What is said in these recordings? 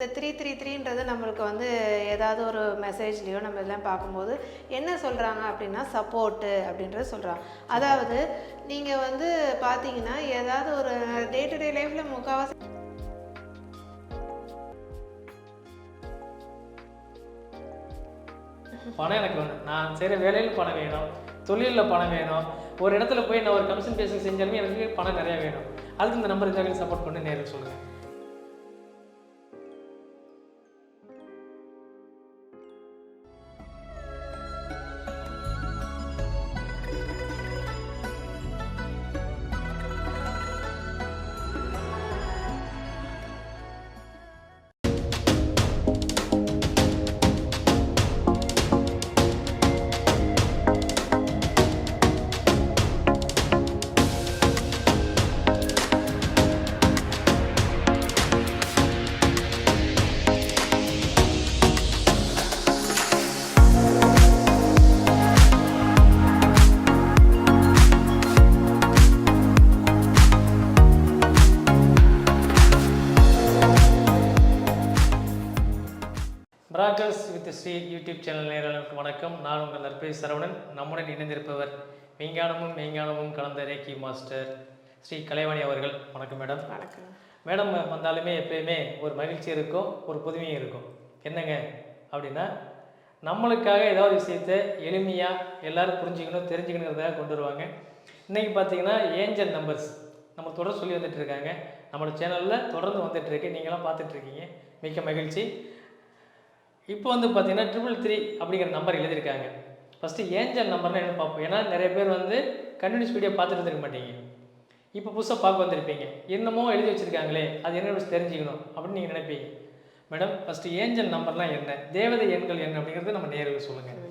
இந்த three three த்ரீன்றது நம்மளுக்கு வந்து ஏதாவது ஒரு மெசேஜ்லேயோ நம்ம இதெல்லாம் பார்க்கும்போது என்ன சொல்கிறாங்க அப்படின்னா சப்போர்ட்டு அப்படின்றத சொல்கிறாங்க அதாவது நீங்கள் வந்து பார்த்தீங்கன்னா ஏதாவது ஒரு டே டு டே லைஃப்பில் முக்கால்வாசி பணம் எனக்கு வேணும். நான் சரி வேலையில் பணம் வேணும். தொழிலில் பணம் வேணும். ஒரு இடத்துல போய் நான் ஒரு கமிஷன் பேசி செஞ்சாலுமே எனக்கு பணம் நிறையா வேணும். அதுக்கு இந்த நம்பர் சப்போர்ட் பண்ணி நேரில் சொல்லுங்கள் ஸ்ரீ யூடியூப் சேனல் நேரலுக்கு வணக்கம். நான் உங்கள் நற்பே சரவணன். நம்முடன் இணைந்திருப்பவர் விஞ்ஞானமும் மெய்ஞானமும் கலந்த ரேக்கி மாஸ்டர் ஸ்ரீ கலைவாணி அவர்கள். வணக்கம் மேடம். வணக்கம். மேடம் வந்தாலுமே எப்பயுமே ஒரு மகிழ்ச்சி இருக்கும் ஒரு புதுமையும் இருக்கும். என்னங்க அப்படின்னா நம்மளுக்காக ஏதாவது விஷயத்த எளிமையாக எல்லாரும் புரிஞ்சுக்கணும் தெரிஞ்சுக்கணுங்கிறதாக கொண்டு வருவாங்க. இன்றைக்கி பார்த்தீங்கன்னா ஏஞ்சல் நம்பர்ஸ் நம்ம தொடர்ந்து சொல்லி வந்துட்டு இருக்காங்க. நம்மளோட சேனலில் தொடர்ந்து வந்துட்டு இருக்கு. நீங்களாம் பார்த்துட்டு இருக்கீங்க. மிக்க மகிழ்ச்சி. இப்போ வந்து பார்த்தீங்கன்னா ட்ரிபிள் த்ரீ அப்படிங்கிற நம்பர் எழுதியிருக்காங்க. ஃபஸ்ட்டு ஏஞ்சல் நம்பர்னு என்ன பார்ப்போம்? ஏன்னா நிறைய பேர் வந்து கண்டினியூஸ் வீடியோ பார்த்துட்டு இருக்க மாட்டீங்க. இப்போ புதுசாக பார்க்க வந்திருப்பீங்க. என்னமோ எழுதி வச்சுருக்காங்களே அது என்ன தெரிஞ்சுக்கணும் அப்படின்னு நீங்கள் நினைப்பீங்க. மேடம் ஃபஸ்ட்டு ஏஞ்சல் நம்பர்லாம் என்ன? தேவதை எண்கள் என்ன அப்படிங்கிறது நம்ம நேரில் சொல்லுங்கள்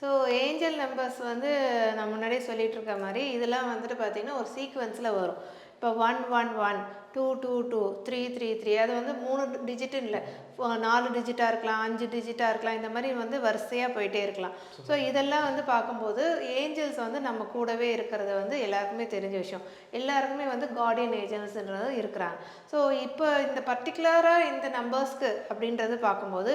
ஸோ ஏஞ்சல் நம்பர்ஸ் வந்து நான் முன்னாடியே சொல்லிகிட்டு இருக்க மாதிரி இதெல்லாம் வந்துட்டு பார்த்தீங்கன்னா ஒரு சீக்வன்ஸில் வரும். இப்போ one one one two two two three three three. அது வந்து மூணு டிஜிட்டுன்னு இல்லை. நாலு டிஜிட்டாக இருக்கலாம் அஞ்சு டிஜிட்டாக இருக்கலாம் இந்த மாதிரி வந்து வரிசையாக போயிட்டே இருக்கலாம். ஸோ இதெல்லாம் வந்து பார்க்கும்போது ஏஞ்சல்ஸ் வந்து நம்ம கூடவே இருக்கிறது வந்து எல்லாருக்குமே தெரிஞ்ச விஷயம். எல்லாருக்குமே வந்து கார்டியன் ஏஞ்சல்ஸ்ன்றது இருக்கிறாங்க. ஸோ இப்போ இந்த பர்டிகுலராக இந்த நம்பர்ஸ்க்கு அப்படின்றது பார்க்கும்போது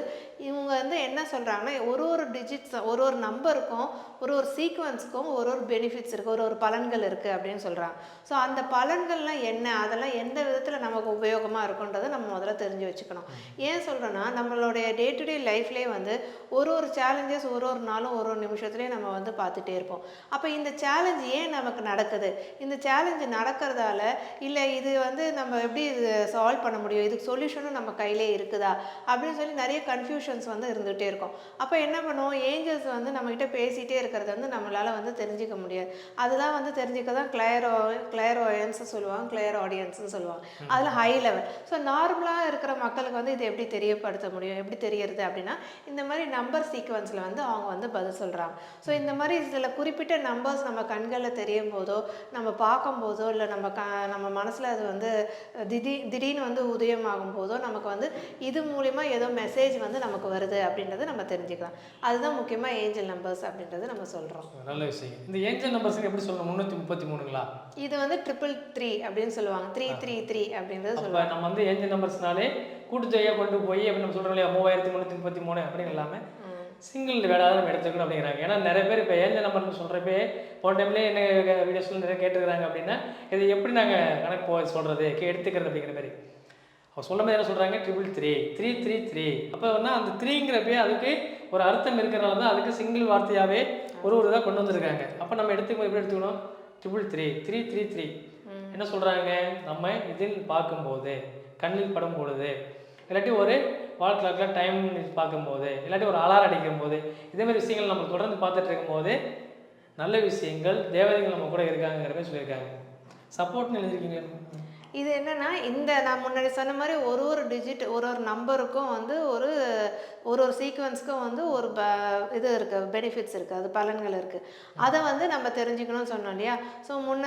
இவங்க வந்து என்ன சொல்கிறாங்கன்னா ஒரு ஒரு டிஜிட்ஸ் ஒரு ஒரு நம்பருக்கும் ஒரு ஒரு சீக்வன்ஸுக்கும் ஒரு ஒரு பெனிஃபிட்ஸ் இருக்குது ஒரு ஒரு பலன்கள் இருக்குது அப்படின்னு சொல்கிறாங்க ஸோ அந்த பலன்கள்லாம் என்ன? அதெல்லாம் எந்த விதத்தில் நமக்கு உபயோகமாக இருக்குன்றதை நம்ம முதல்ல தெரிஞ்சு வச்சுக்கணும். ஏன் சொல்கிறேன்னா நம்மளுடைய டே டு டே லைஃப்லேயே வந்து ஒரு ஒரு சேலஞ்சஸ் ஒரு ஒரு நாளும் ஒரு ஒரு நிமிஷத்துலேயும் நம்ம வந்து பார்த்துட்டே இருப்போம். அப்போ இந்த சேலஞ்ச் ஏன் நமக்கு நடக்குது? இந்த சேலஞ்சு நடக்கிறதால இல்லை இது வந்து நம்ம எப்படி இது சால்வ் பண்ண முடியும்? இதுக்கு சொல்யூஷனும் நம்ம கையிலே இருக்குதா? அப்படின்னு சொல்லி நிறைய கன்ஃபியூஷன்ஸ் வந்து இருந்துகிட்டே இருக்கும். அப்போ என்ன பண்ணுவோம்? ஏஞ்சல்ஸ் வந்து நம்மக்கிட்ட பேசிகிட்டே இருக்கிறது வந்து நம்மளால் வந்து தெரிஞ்சுக்க முடியாது. அதுதான் வந்து தெரிஞ்சுக்க தான் கிளையரோ கிளையரோயன்ஸ் சொல்லுவாங்க கிளையர் ஆடியன்ஸ்னு சொல்லுவாங்க. அதில் ஹை லெவல் ஸோ நார்மலாக இருக்கிற மக்களுக்கு வந்து இதை எப்படி தெரியப்படுத்த முடியும்? எப்படி தெரியறது அப்படின்னா இந்த மாதிரி நம்பர் சீக்வன்ஸில் வந்து அவங்க வந்து பதில் சொல்கிறாங்க ஸோ இந்த மாதிரி சில குறிப்பிட்ட நம்பர்ஸ் நம்ம கண்களில் தெரியும் போதோ நம்ம பார்க்கும் போதோ இல்லை நம்ம க நம்ம மனசில் அது வந்து திடீர் திடீர்னு வந்து உதயமாகும் போதோ நமக்கு வந்து இது மூலிமா ஏதோ மெசேஜ் வந்து நமக்கு வருது அப்படின்றத நம்ம தெரிஞ்சுக்கலாம். அதுதான் முக்கியமாக ஏஞ்சல் நம்பர்ஸ் அப்படின்றது நம்ம சொல்கிறோம் நல்ல விஷயம். இந்த ஏஞ்சல் நம்பர்ஸுக்கு எப்படி சொல்லணும்? முந்நூற்றி முப்பத்தி மூணுங்களா? இது வந்து ட்ரிபிள் த்ரீ அப்படின்னு சொல்லுவாங்க. த்ரீ த்ரீ த்ரீ அப்படின்றது அப்போ சொல்லுவாங்க. நம்ம வந்து ஏஞ்சல் நம்பர்ஸ்னாலே கூட்டுத்தொகையாக கொண்டு போய் அப்படி நம்ம சொல்கிறோம் இல்லையா மூவாயிரத்தி முந்நூற்றி முப்பத்தி மூணு அப்படின்னு இல்லாமல். சிங்கிள் வேடாக நம்ம எடுத்துக்கணும் அப்படிங்கிறாங்க. ஏன்னா நிறைய பேர் இப்போ ஏஞ்சல் நம்பர்னு சொல்கிறப்பே போன டைம்லேயே என்ன வீடியோஸில் நிறைய கேட்டுக்கிறாங்க அப்படின்னா இது எப்படி நாங்கள் கணக்கு போ சொல்கிறது எடுத்துக்கிறது அப்படிங்கிற மாதிரி. அவர் சொல்லும் போது என்ன சொல்கிறாங்க triple three three three three அப்போ வந்து அந்த த்ரீங்கிறப்பே அதுக்கு ஒரு அர்த்தம் இருக்கிறனால தான் அதுக்கு சிங்கிள் வார்த்தையாகவே ஒரு ஒரு இதாக கொண்டு வந்திருக்காங்க. அப்போ நம்ம எடுத்துக்கும் எப்படி எடுத்துக்கணும்? Triple three three three three என்ன சொல்கிறாங்க நம்ம இதில் பார்க்கும்போது கண்ணில் படும் பொழுது இல்லாட்டி ஒரு வால் கிளாக்கில் டைம் பார்க்கும்போது இல்லாட்டி ஒரு அலாரம் அடிக்கும் போது இதேமாதிரி விஷயங்கள் நம்ம தொடர்ந்து பார்த்துட்டு இருக்கும்போது நல்ல விஷயங்கள் தேவதைகள் நம்ம கூட இருக்காங்கிற மாதிரி சொல்லியிருக்காங்க சப்போர்ட்னு எழுதியிருக்கீங்க. இது என்னன்னா இந்த நான் முன்னாடி சொன்ன மாதிரி ஒரு ஒரு டிஜிட் ஒரு ஒரு நம்பருக்கும் வந்து ஒரு ஒரு ஒரு சீக்வன்ஸ்க்கும் வந்து ஒரு ப இது இருக்குது பெனிஃபிட்ஸ் இருக்குது அது பலன்கள் இருக்குது அதை வந்து நம்ம தெரிஞ்சுக்கணும்னு சொன்னோம் இல்லையா? ஸோ முன்ன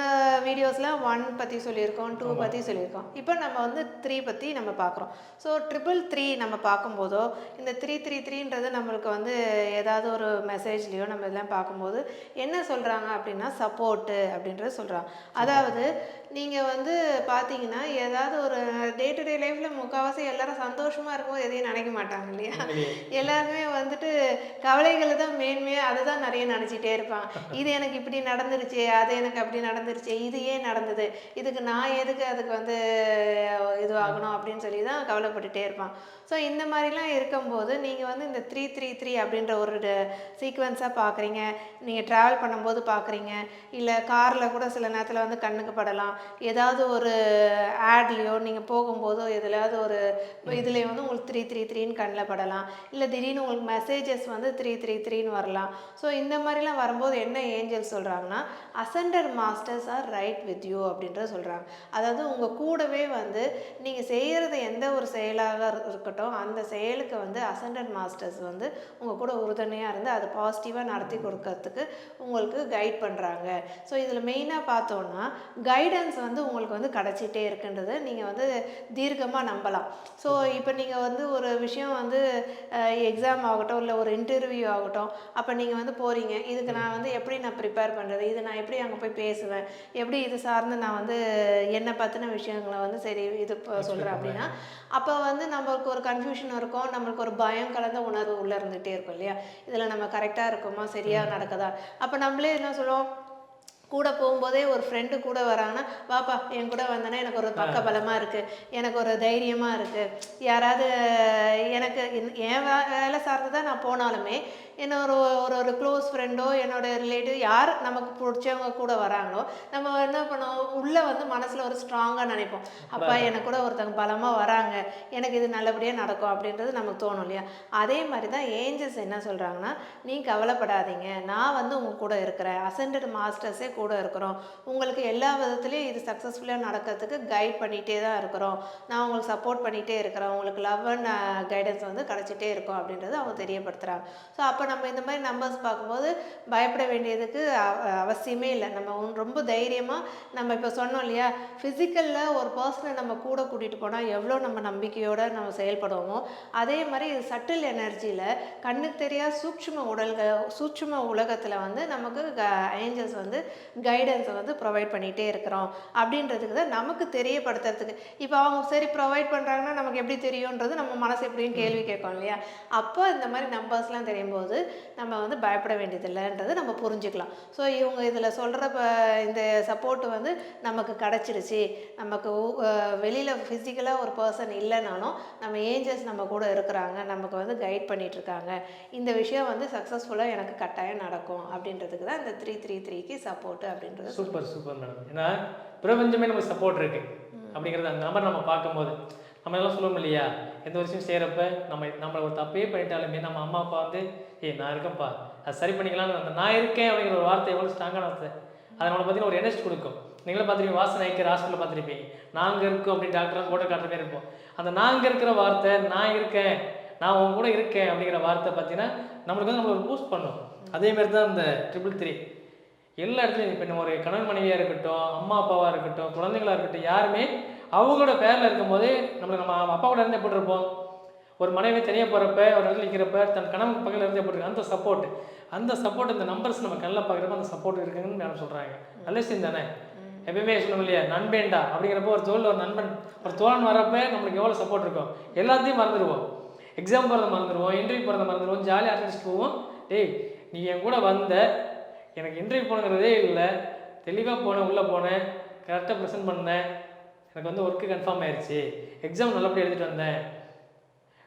வீடியோஸில் ஒன் பற்றி சொல்லியிருக்கோம் டூ பற்றி சொல்லியிருக்கோம். இப்போ நம்ம வந்து த்ரீ பற்றி நம்ம பார்க்குறோம். ஸோ ட்ரிபிள் த்ரீ நம்ம பார்க்கும்போதோ இந்த த்ரீ த்ரீ த்ரீன்றது நம்மளுக்கு வந்து ஏதாவது ஒரு மெசேஜ்லேயோ நம்ம இதெல்லாம் பார்க்கும்போது என்ன சொல்கிறாங்க அப்படின்னா சப்போர்ட்டு அப்படின்றது சொல்கிறாங்க அதாவது நீங்கள் வந்து பார்த்தீங்க பார்த்தீங்கன்னா ஏதாவது ஒரு டே டு டே லைஃப்பில் முக்கால்வாசி எல்லாரும் சந்தோஷமாக இருக்கும்போது எதையும் நினைக்க மாட்டாங்க இல்லையா. எல்லாருமே வந்துட்டு கவலைகளை தான் மேன்மையாக அதை தான் நிறைய நினச்சிட்டே இருப்பாங்க. இது எனக்கு இப்படி நடந்துருச்சு அது எனக்கு அப்படி நடந்துருச்சு இது ஏன் நடந்தது? இதுக்கு நான் எதுக்கு அதுக்கு வந்து இது ஆகணும் அப்படின்னு சொல்லி தான் கவலைப்பட்டுட்டே இருப்பான் ஸோ இந்த மாதிரிலாம் இருக்கும்போது நீங்கள் வந்து இந்த த்ரீ த்ரீ த்ரீ அப்படின்ற ஒரு சீக்வன்ஸாக பார்க்குறீங்க நீங்கள் ட்ராவல் பண்ணும்போது பார்க்குறீங்க இல்லை காரில் கூட சில நேரத்தில் வந்து கண்ணுக்கு படலாம். ஏதாவது ஒரு ஆட்லேயோ நீங்கள் போகும்போதோ எதுலையாவது ஒரு இதுலேயே வந்து உங்களுக்கு த்ரீ த்ரீ த்ரீன்னு கண்ணில் படலாம். இல்லை திடீர்னு உங்களுக்கு மெசேஜஸ் வந்து த்ரீ த்ரீ த்ரீன்னு வரலாம். ஸோ இந்த மாதிரிலாம் வரும்போது என்ன ஏஞ்சல் சொல்கிறாங்கன்னா ascended masters are right with you அப்படின்றத சொல்கிறாங்க அதாவது உங்கள் கூடவே வந்து நீங்கள் செய்கிறது எந்த ஒரு செயலாக இருக்கட்டும் அந்த செயலுக்கு வந்து அசண்டர் மாஸ்டர்ஸ் வந்து உங்கள் கூட உறுதுணையாக இருந்து அதை பாசிட்டிவாக நடத்தி கொடுக்கறதுக்கு உங்களுக்கு கைட் பண்ணுறாங்க ஸோ இதில் மெயினாக பார்த்தோன்னா கைடன்ஸ் வந்து உங்களுக்கு வந்து கிடச்சிட்டு இருக்குன்றது நீங்கள் வந்து தீர்க்கமாக நம்பலாம். ஸோ இப்போ நீங்கள் வந்து ஒரு விஷயம் வந்து எக்ஸாம் ஆகட்டும் இல்லை ஒரு இன்டர்வியூ ஆகட்டும் அப்போ நீங்கள் வந்து போகிறீங்க இதுக்கு நான் வந்து எப்படி நான் ப்ரிப்பேர் பண்ணுறது இது நான் எப்படி அங்கே போய் பேசுவேன்? எப்படி இது சார்ந்து நான் வந்து என்னை பற்றின விஷயங்களை வந்து சரி இது சொல்கிறேன் அப்படின்னா அப்போ வந்து நம்மளுக்கு ஒரு கன்ஃபியூஷன் இருக்கும் நம்மளுக்கு ஒரு பயம் கலந்த உணர்வு உள்ளே இருந்துகிட்டே இருக்கும் இல்லையா? இதில் நம்ம கரெக்டாக இருக்குமா? சரியாக நடக்குதா? அப்போ நம்மளே என்ன சொல்லுவோம்? கூட போகும்போதே ஒரு ஃப்ரெண்டு கூட வராங்கன்னா வாப்பா என் கூட வந்தேன்னா எனக்கு ஒரு பக்க பலமாக இருக்குது எனக்கு ஒரு தைரியமாக இருக்குது யாராவது எனக்கு என்- வேலை சார்ந்து தான் நான் போனாலுமே என்ன ஒரு ஒரு ஒரு க்ளோஸ் ஃப்ரெண்டோ என்னோட ரிலேட்டிவ் யார் நமக்கு பிடிச்சவங்க கூட வராங்களோ நம்ம என்ன பண்ணுவோம் உள்ளே வந்து மனசில் ஒரு ஸ்ட்ராங்காக நினைப்போம். அப்பா எனக்கு கூட ஒருத்தங்க பலமாக வராங்க. எனக்கு இது நல்லபடியாக நடக்கும் அப்படின்றது நமக்கு தோணும் இல்லையா? அதே மாதிரி தான் ஏஞ்சல்ஸ் என்ன சொல்கிறாங்கன்னா நீ கவலைப்படாதீங்க. நான் வந்து உங்கள் கூட இருக்கிறேன். அசண்டட் மாஸ்டர்ஸே கூட இருக்கிறோம். உங்களுக்கு எல்லா விதத்துலேயும் இது சக்ஸஸ்ஃபுல்லாக நடக்கிறதுக்கு கைட் பண்ணிகிட்டே தான் இருக்கிறோம். நான் உங்களுக்கு சப்போர்ட் பண்ணிகிட்டே இருக்கிறேன். உங்களுக்கு லவ் அண்ட் கைடன்ஸ் வந்து கிடச்சிட்டே இருக்கும். அப்படின்றது அவங்க தெரியப்படுத்துகிறாங்க ஸோ அப்போ நம்ம இந்த மாதிரி நம்பர்ஸ் பார்க்கும்போது பயப்பட வேண்டியதுக்கு அவ- அவசியமே இல்லை. நம்ம ரொம்ப தைரியமாக நம்ம இப்போ சொன்னோம் இல்லையா? ஃபிசிக்கலில் ஒரு பர்சனை நம்ம கூட கூட்டிகிட்டு போனால் எவ்வளோ நம்ம நம்பிக்கையோடு நம்ம செயல்படுவோமோ? அதே மாதிரி இது சட்டில் எனர்ஜியில் கண்ணுக்கு தெரியாத சூட்சும உடல்கள் சூட்சும உலகத்தில் வந்து நமக்கு ஏஞ்சல்ஸ் வந்து கைடன்ஸை வந்து ப்ரொவைட் பண்ணிகிட்டே இருக்கிறோம். அப்படின்றதுக்கு தான் நமக்கு தெரியப்படுத்துறதுக்கு. இப்போ அவங்க சரி ப்ரொவைட் பண்ணுறாங்கன்னா நமக்கு எப்படி தெரியுன்றது நம்ம மனசு எப்படின்னு கேள்வி கேட்கும் இல்லையா? அப்போ இந்த மாதிரி நம்பர்ஸ்லாம் தெரியும் போது நம்ம வந்து பயப்பட வேண்டியதில்லைன்றது நம்ம புரிஞ்சுக்கலாம். ஸோ இவங்க இதில் சொல்கிற இந்த சப்போர்ட் வந்து நமக்கு கிடச்சிருச்சு. நமக்கு வெளியில் ஃபிசிக்கலாக ஒரு பர்சன் இல்லைனாலும் நம்ம ஏஞ்சல்ஸ் நம்ம கூட இருக்கிறாங்க. நமக்கு வந்து கைட் பண்ணிட்டு இருக்காங்க இந்த விஷயம் வந்து சக்ஸஸ்ஃபுல்லாக எனக்கு கட்டாயம் நடக்கும் அப்படின்றதுக்கு தான் இந்த த்ரீ த்ரீ த்ரீக்கு சப்போர்ட் அப்படின்றது சூப்பர் சூப்பர் மேடம் ஏன்னா பிரபஞ்சமே நமக்கு சப்போர்ட் இருக்கு. அப்படிங்கிறது அந்த நம்பர் நம்ம பார்க்கும்போது நம்ம எல்லாம் சொல்லுவோம் இல்லையா? எந்த ஒரு விஷயம் செய்கிறப்ப நம்ம நம்ம ஒரு தப்பே பண்ணிட்டாலுமே நம்ம அம்மா அப்பா வந்து ஏய் நான் இருக்கேன்ப்பா. அது சரி பண்ணிக்கலாம்னு அந்த நான் இருக்கேன் அப்படிங்கிற ஒரு வார்த்தை எவ்வளோ ஸ்ட்ராங்கான வார்த்தை. அதை நம்மளை பார்த்தீங்கன்னா ஒரு எனர்ஜி கொடுக்கும். நீங்களும் பார்த்துருப்பீங்க வாசனை ஐக்கிற ஹாஸ்பிட்டலில் பார்த்துருப்பீங்க. நாங்கள் இருக்கோம் அப்படின்னு டாக்டர் போட்டோ காட்டுற மாதிரி இருப்போம். அந்த நாங்கள் இருக்கிற வார்த்தை நான் இருக்கேன் நான் உங்க கூட இருக்கேன் அப்படிங்கிற வார்த்தை பார்த்தீங்கன்னா நம்மளுக்கு வந்து நம்மளை ஒரு பூஸ்ட் பண்ணும். அதேமாரி தான் இந்த ட்ரிபிள் த்ரீ எல்லா இடத்துலையும் இப்போ நம்ம ஒரு கணவன் மனைவியாக இருக்கட்டும் அம்மா அப்பாவாக இருக்கட்டும் குழந்தைங்களா இருக்கட்டும் யாருமே அவங்களோட பேரில் இருக்கும்போது நம்மளுக்கு நம்ம அப்பா கூட இருந்து எப்படி இருப்போம் ஒரு மனைவி தனியாக போகிறப்ப ஒரு இடத்துல நிற்கிறப்ப தன் கணவன் பக்கத்தில் இருந்து எப்படி அந்த சப்போர்ட் அந்த சப்போர்ட் இந்த நம்பர்ஸ் நம்ம கண்ணில் பார்க்குறப்ப அந்த சப்போர்ட் இருக்குன்னு மேடம் சொல்கிறாங்க நல்ல விஷயம் தானே? எப்பயுமே சொல்லுவோம் இல்லையா? நண்பேண்டா அப்படிங்கிறப்ப ஒரு தோல் ஒரு நண்பன் ஒரு தோழன் வரப்ப நம்மளுக்கு எவ்வளோ சப்போர்ட் இருக்கும் எல்லாத்தையும் மறந்துடுவோம் எக்ஸாம் போகிறத மறந்துடுவோம் இன்டர்வியூ போகிறத மறந்துடுவோம் ஜாலியாக அட்டன்ஸ் போவோம். டேய் நீ என் கூட வந்த எனக்கு இன்டர்வியூ போனங்கிறதே இல்லை. தெளிவாக போனேன் உள்ளே போனேன் கரெக்டாக ப்ரெசென்ட் பண்ணேன். எனக்கு வந்து ஒர்க்கு கன்ஃபார்ம் ஆயிடுச்சு எக்ஸாம் நல்லபடியாக எழுதிட்டு வந்தேன்.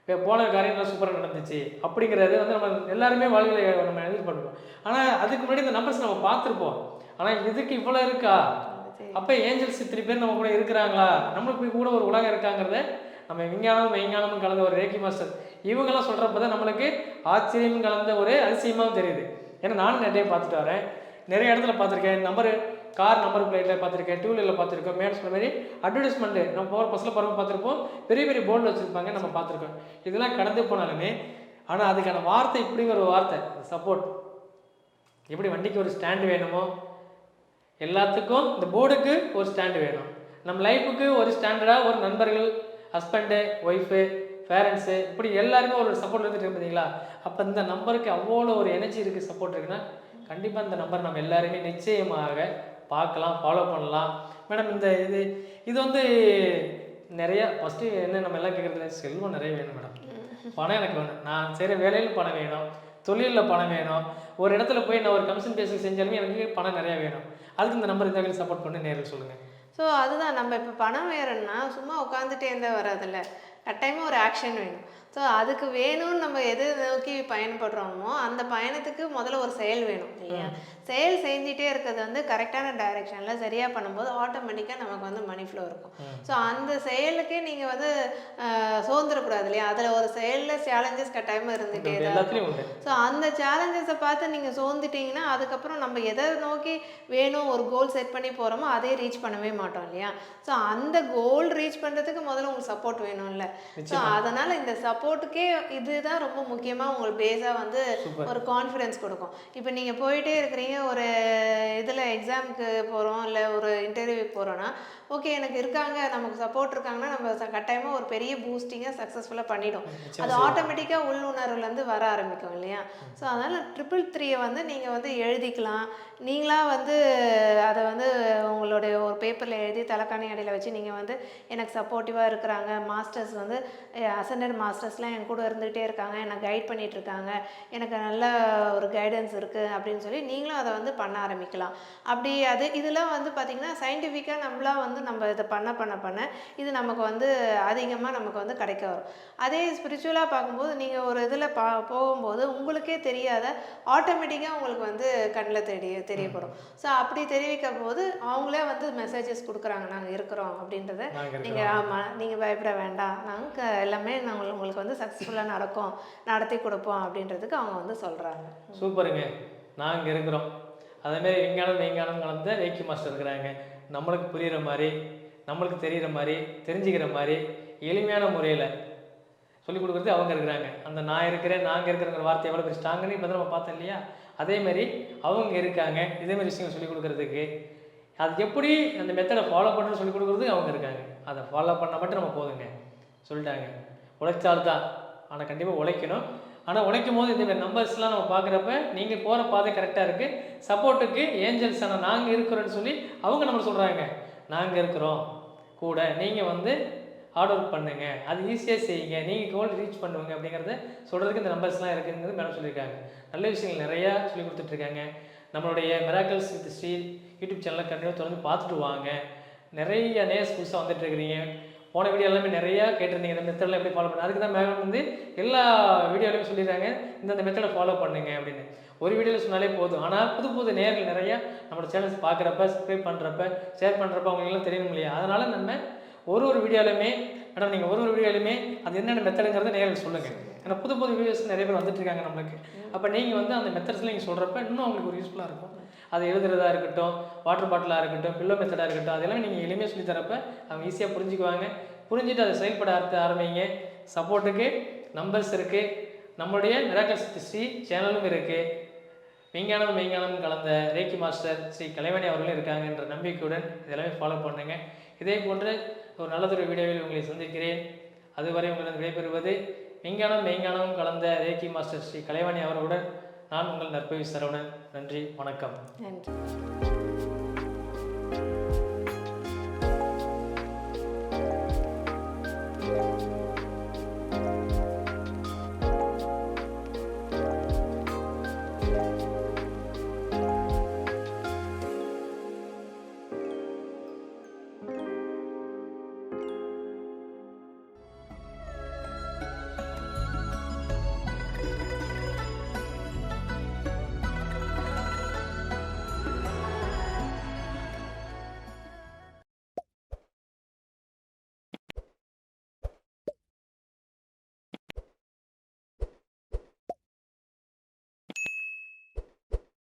இப்போ போன காரியம்லாம் சூப்பராக நடந்துச்சு. அப்படிங்கிறது வந்து நம்ம எல்லாருமே வாழ்க்கையில் நம்ம எதிர்பார்ப்போம் ஆனால் அதுக்கு முன்னாடி இந்த நம்பர்ஸ் நம்ம பார்த்துருப்போம். ஆனால் இதுக்கு இவ்வளோ இருக்கா? அப்போ ஏஞ்சல்ஸ் இத்தனை பேர் நம்ம கூட இருக்கிறாங்களா? நம்மளுக்கு கூட ஒரு உலகம் இருக்காங்கிறத நம்ம விஞ்ஞானமும் மெய்ஞானமும் கலந்த ஒரு ரேக்கி மாஸ்டர். இவங்கெல்லாம் சொல்கிறப்ப தான் நம்மளுக்கு ஆச்சரியம் கலந்த ஒரு அதிசயமாகவும் தெரியுது. ஏன்னா நானும் நிறைய பார்த்துட்டு வரேன். நிறைய இடத்துல பார்த்துருக்கேன். நம்பரு கார் நம்பர் பிளேட்டில் பார்த்துருக்கேன் டூ வீலரில் பார்த்துருக்கோம். மேடம் சொன்ன மாதிரி அட்வர்டைஸ்மெண்ட்டு நம்ம போகிற பஸ்ஸில் போகிறப்ப பார்த்துருப்போம். பெரிய பெரிய போர்டில் வச்சுருப்பாங்க நம்ம பார்த்துருக்கோம். இதெல்லாம் கடந்து போனாலுமே ஆனால் அதுக்கான வார்த்தை இப்படிங்கிற ஒரு வார்த்தை சப்போர்ட் எப்படி வண்டிக்கு ஒரு ஸ்டாண்டு வேணுமோ எல்லாத்துக்கும் இந்த போர்டுக்கு ஒரு ஸ்டாண்டு வேணும். நம்ம லைஃபுக்கு ஒரு ஸ்டாண்டர்டாக ஒரு நண்பர்கள் ஹஸ்பண்டு ஒய்ஃபு பேரண்ட்ஸு இப்படி எல்லாருமே ஒரு சப்போர்ட் வந்துட்டு இருப்பீங்களா பார்த்தீங்களா அப்போ இந்த நம்பருக்கு அவ்வளோ ஒரு எனர்ஜி இருக்குது சப்போர்ட் இருக்குன்னா கண்டிப்பாக இந்த நம்பர் நம்ம எல்லாருமே நிச்சயமாக பார்க்கலாம் ஃபாலோ பண்ணலாம். மேடம் இந்த இது இது வந்து நிறைய ஃபஸ்ட்டு என்ன நம்ம எல்லாம் கேட்குறதுல செல்வம் நிறைய வேணும் மேடம் பணம் எனக்கு வேணும். நான் செய்கிற வேலையில் பணம் வேணும். தொழிலில் பணம் வேணும். ஒரு இடத்துல போய் நான் ஒரு கமிஷன் பேசி செஞ்சாலுமே எனக்கு பணம் நிறையா வேணும். அதுக்கு இந்த நம்பர் இந்த சப்போர்ட் பண்ணி நேரில் சொல்லுங்கள் ஸோ அதுதான். நம்ம இப்போ பணம் வேணும்னா சும்மா உட்காந்துட்டே இருந்தால் வராதுல்ல. கட்டாயமாக ஒரு ஆக்ஷன் வேணும். ஸோ அதுக்கு வேணும்னு நம்ம எது நோக்கி பயணப்படுறோமோ அந்த பயணத்துக்கு முதல்ல ஒரு செயல் வேணும் இல்லையா? செயல் செஞ்சிட்டே இருக்கிறது வந்து கரெக்டான டைரெக்ஷனில் சரியாக பண்ணும்போது ஆட்டோமேட்டிக்காக நமக்கு வந்து மணி ஃப்ளோ இருக்கும். ஸோ அந்த செயலுக்கே நீங்கள் வந்து சோர்ந்துடக்கூடாது இல்லையா? அதில் ஒரு செயலில் சேலஞ்சஸ் கட்டாயமாக இருந்துகிட்டே தான் ஸோ அந்த சேலஞ்சஸை பார்த்து நீங்கள் சோர்ந்துட்டீங்கன்னா அதுக்கப்புறம் நம்ம எதை நோக்கி வேணும் ஒரு கோல் செட் பண்ணி போகிறோமோ அதே ரீச் பண்ணவே மாட்டோம் இல்லையா? ஸோ அந்த கோல் ரீச் பண்ணுறதுக்கு முதல்ல உங்களுக்கு சப்போர்ட் வேணும்ல. ஸோ அதனால் இந்த சப்போர்ட்டுக்கே இதுதான் ரொம்ப முக்கியமாக உங்களுக்கு பேஸாக வந்து. ஒரு கான்ஃபிடென்ஸ் கொடுக்கும். இப்போ நீங்கள் போயிட்டே இருக்கிறீங்க ஒரு இதில் எக்ஸாமுக்கு போகிறோம் இல்லை ஒரு இன்டர்வியூக்கு போகிறோன்னா ஓகே எனக்கு இருக்காங்க நமக்கு சப்போர்ட் இருக்காங்கன்னா நம்ம ச- கட்டாயமா ஒரு பெரிய பூஸ்டிங்காக சக்ஸஸ்ஃபுல்லாக பண்ணிடும். அது ஆட்டோமேட்டிக்காக உள்ளுணர்வுலேருந்து வர ஆரம்பிக்கும் இல்லையா? ஸோ அதனால் ட்ரிபிள் த்ரீயை வந்து நீங்கள் வந்து எழுதிக்கலாம். நீங்களா வந்து அதை வந்து உங்களுடைய ஒரு பேப்பரில் எழுதி தலைக்காணி அடியில் வச்சு நீங்கள் வந்து எனக்கு சப்போர்ட்டிவாக இருக்கிறாங்க. மாஸ்டர்ஸ் வந்து அசண்டட் மாஸ்டர்ஸ்லாம் என் கூட இருந்துகிட்டே இருக்காங்க என்னை கைட் பண்ணிட்டு இருக்காங்க. எனக்கு நல்ல ஒரு கைடன்ஸ் இருக்குது அப்படின்னு சொல்லி நீங்களும் அதை வந்து பண்ண ஆரம்பிக்கலாம். அப்படி அது இதெல்லாம் வந்து பார்த்திங்கன்னா சயின்டிஃபிக்காக நம்மளாம் வந்து நம்ம இதை பண்ண பண்ண பண்ண இது நமக்கு வந்து அதிகமாக நமக்கு வந்து கிடைக்க வரும். அதே ஸ்பிரிச்சுவலாக பார்க்கும்போது நீங்கள் ஒரு இதில் பா போகும்போது உங்களுக்கே தெரியாத ஆட்டோமேட்டிக்காக உங்களுக்கு வந்து கண்ணில் தெரிய தெரியப்படும். ஸோ அப்படி தெரிவிக்க போது அவங்களே வந்து மெசேஜஸ் கொடுக்குறாங்க நாங்கள் இருக்கிறோம் அப்படின்றத நாங்கள் நீங்கள் ஆமாம் நீங்கள் பயப்பட வேண்டாம். நாங்கள் எல்லாமே நாங்கள் உங்களுக்கு வந்து சக்ஸஸ்ஃபுல்லாக நடக்கும் நடத்தி கொடுப்போம் அப்படின்றதுக்கு அவங்க வந்து சொல்கிறாங்க சூப்பருங்க. நாங்கள் இருக்கிறோம். அதேமாரி விஞ்ஞானம் விஞ்ஞானம் கலந்து ரேக்கி மாஸ்டர் இருக்கிறாங்க. நம்மளுக்கு புரிகிற மாதிரி நம்மளுக்கு தெரிகிற மாதிரி தெரிஞ்சுக்கிற மாதிரி எளிமையான முறையில் சொல்லிக் கொடுக்குறது அவங்க இருக்கிறாங்க. அந்த நான் இருக்கிறேன் நாங்கள் இருக்கிறங்கிற வார்த்தை எவ்வளோ பெரிய ஸ்ட்ராங்குன்னு இப்போ நம்ம பார்த்தோம் இல்லையா? அதேமாரி அவங்க இருக்காங்க. இதேமாரி விஷயங்கள் சொல்லிக் கொடுக்குறதுக்கு அது எப்படி அந்த மெத்தடை ஃபாலோ பண்ணுன்னு சொல்லிக் கொடுக்குறது அவங்க இருக்காங்க. அதை ஃபாலோ பண்ணால் மட்டும் நம்ம போதுங்க. சொல்லிட்டாங்க. உழைச்சால்தான் ஆனால் கண்டிப்பாக உழைக்கணும். ஆனால் உழைக்கும் போது இந்த நம்பர்ஸ்லாம் நம்ம பார்க்குறப்ப நீங்கள் போகிற பாதை கரெக்டாக இருக்குது சப்போர்ட்டுக்கு ஏஞ்சல்ஸ் ஆனால் நாங்கள் இருக்கிறோன்னு சொல்லி அவங்க நம்ம சொல்கிறாங்க நாங்கள் இருக்கிறோம். கூட நீங்கள் வந்து ஹார்ட் ஒர்க் பண்ணுங்க. அது ஈஸியாக செய்யுங்க. நீங்கள் கோல் ரீச் பண்ணுவீங்க அப்படிங்கிறத சொல்கிறதுக்கு இந்த நம்பர்ஸ்லாம் இருக்குங்கிறது மேடம் சொல்லியிருக்காங்க. நல்ல விஷயங்கள் நிறையா சொல்லி கொடுத்துட்ருக்காங்க. நம்மளுடைய மெராக்கல்ஸ் வித் ஸ்ரீ யூடியூப் சேனலை கண்டிப்பாக தொடர்ந்து பார்த்துட்டு வாங்க. நிறைய நேஸ் புதுசாக வந்துட்டு இருக்கிறீங்க போன வீடியோ எல்லாமே நிறையா கேட்டிருந்தீங்க. இந்த மெத்தடில் எப்படி ஃபாலோ பண்ண அதுக்கு தான் மேம் வந்து எல்லா வீடியோலையும் சொல்லிடுறாங்க. இந்த மெத்தடை ஃபாலோ பண்ணுங்க அப்படின்னு. ஒரு வீடியோவில் சொன்னாலே போதும். ஆனால் புது புது நேர்கள் நிறையா நம்மளோட சேனல்ஸ் பார்க்குறப்ப சப்ஸ்கிரைப் பண்ணுறப்ப ஷேர் பண்ணுறப்ப அவங்களுக்குலாம் தெரியணும் இல்லையா? அதனால் நம்ம ஒரு ஒரு வீடியோலையுமே மேடம் நீங்கள் ஒரு ஒரு வீடியோலையுமே அது என்னென்ன மெத்தடுங்கிறத நேரில் சொல்லுங்கள் ஏன்னா புது புது வீடியோஸ் நிறைய பேர் வந்துட்டு இருக்காங்க நம்மளுக்கு. அப்போ நீங்கள் வந்து அந்த மெத்தட்ஸில் நீங்கள் சொல்கிறப்ப இன்னும் அவங்களுக்கு ஒரு யூஸ்ஃபுல்லாக இருக்கும். அது எழுதுறதா இருக்கட்டும் வாட்டர் பாட்டிலாக இருக்கட்டும் பில்லோ மெத்தடாக இருக்கட்டும் அதெல்லாம் நீங்கள் எளிமையாக சொல்லி தரப்ப அவங்க ஈஸியாக புரிஞ்சுக்குவாங்க. புரிஞ்சுட்டு அதை செயல்பட ஆரம்பிங்க. சப்போர்ட்டுக்கு நம்பர்ஸ் இருக்குது நம்மளுடைய மிராக்கல் ஸ்ரீ சேனலும் இருக்குது விஞ்ஞானம் மெய்ஞானம் கலந்த ரேக்கி மாஸ்டர் ஸ்ரீ கலைவாணி அவர்களும் இருக்காங்கன்ற நம்பிக்கையுடன் இதெல்லாமே ஃபாலோ பண்ணுங்க. இதே போன்று ஒரு நல்லதொரு வீடியோவில் உங்களை சந்திக்கிறேன். அதுவரை உங்களிடம் விடைபெறுவது விஞ்ஞானம் மெய்ஞானமும் கலந்த ரேக்கி மாஸ்டர் ஸ்ரீ கலைவாணி அவர்களுடன் நான் உங்கள் நற்பவி சரவணன். நன்றி வணக்கம். நன்றி.